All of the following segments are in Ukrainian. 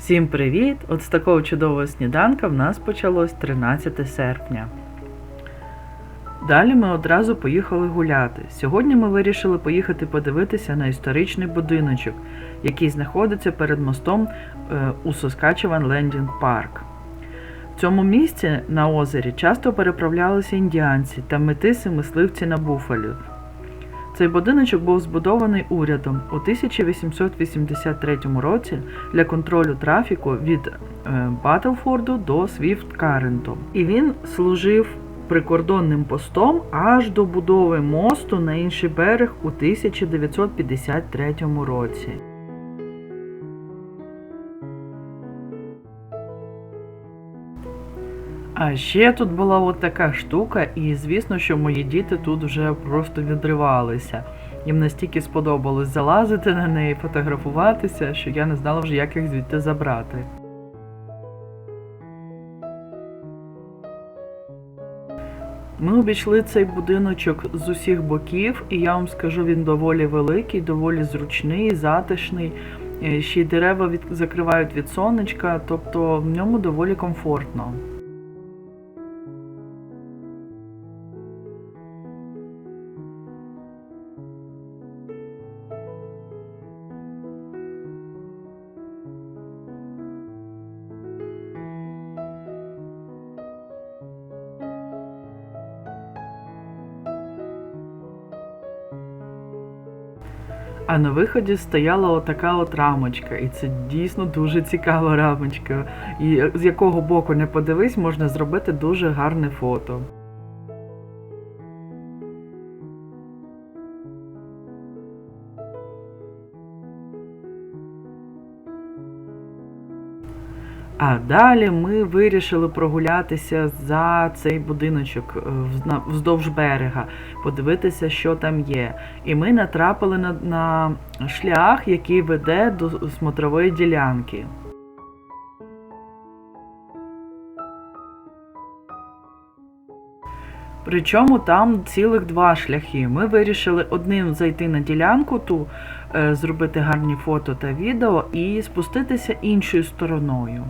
Всім привіт! От з такого чудового сніданка в нас почалось 13 серпня. Далі ми одразу поїхали гуляти. Сьогодні ми вирішили поїхати подивитися на історичний будиночок, який знаходиться перед мостом е, у Соскачеван Лендінг Парк. В цьому місці на озері часто переправлялися індіанці та метиси мисливці на буфалі. Цей будиночок був збудований урядом у 1883 році для контролю трафіку від е, Батлфорду до Свіфт-Каренту. І він служив прикордонним постом аж до будови мосту на інший берег у 1953 році. А ще тут була от така штука, і звісно, що мої діти тут вже просто відривалися. Їм настільки сподобалось залазити на неї, фотографуватися, що я не знала вже, як їх звідти забрати. Ми обійшли цей будиночок з усіх боків, і я вам скажу, він доволі великий, доволі зручний, затишний. Е, Ще й дерева від... закривають від сонечка, тобто в ньому доволі комфортно. А на виході стояла отака от рамочка, і це дійсно дуже цікава рамочка. І з якого боку не подивись, можна зробити дуже гарне фото. А далі ми вирішили прогулятися за цей будиночок е, вздовж берега, подивитися, що там є. І ми натрапили на, на шлях, який веде до смотрової ділянки. Причому там цілих два шляхи. Ми вирішили одним зайти на ділянку, ту е, зробити гарні фото та відео і спуститися іншою стороною.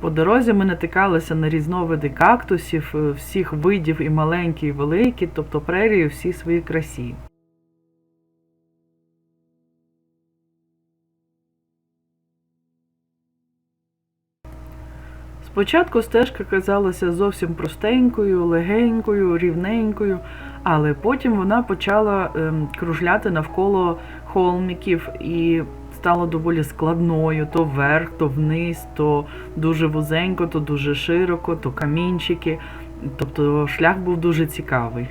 По дорозі ми натикалися на різновиди кактусів, е, всіх видів і маленькі, і великі, тобто прерії у всій своїй красі. Спочатку стежка казалася зовсім простенькою, легенькою, рівненькою, але потім вона почала ем, кружляти навколо холмиків і стала доволі складною, то вверх, то вниз, то дуже вузенько, то дуже широко, то камінчики. Тобто шлях був дуже цікавий.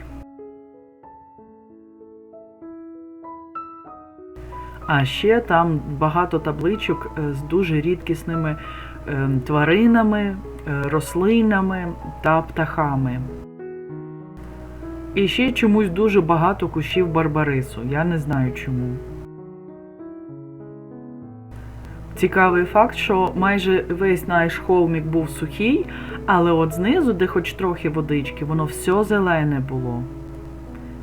А ще там багато табличок е, з дуже рідкісними е, тваринами, е, рослинами та птахами. І ще чомусь дуже багато кущів барбарису. Я не знаю чому. Цікавий факт, що майже весь наш холмік був сухий, але от знизу, де хоч трохи водички, воно все зелене було.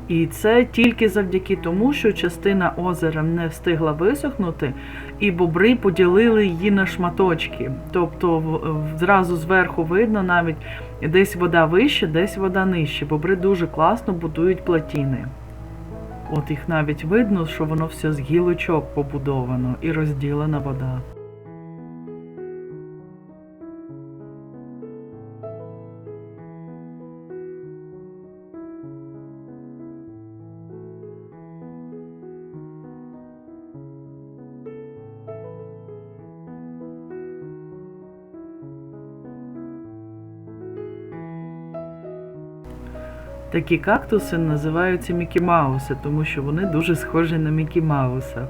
І це тільки завдяки тому, що частина озера не встигла висохнути, і бобри поділили її на шматочки. Тобто зразу зверху видно навіть десь вода вище, десь вода нижче. Бобри дуже класно будують плотіни. От їх навіть видно, що воно все з гілочок побудовано і розділена вода. Такі кактуси називаються Мікі Мауса, тому що вони дуже схожі на Мікі Мауса.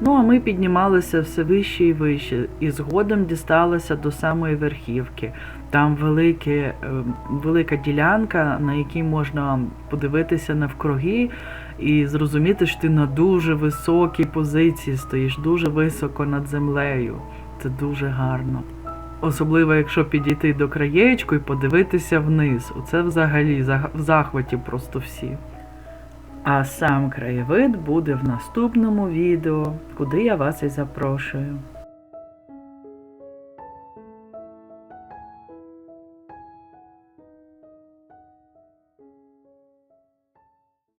Ну, а ми піднімалися все вище і вище, і згодом дісталися до самої верхівки. Там велике, е, велика ділянка, на якій можна подивитися навкруги і зрозуміти, що ти на дуже високій позиції стоїш, дуже високо над землею. Це дуже гарно. Особливо, якщо підійти до краєчку і подивитися вниз. Оце взагалі в захваті просто всі. А сам краєвид буде в наступному відео, куди я вас і запрошую.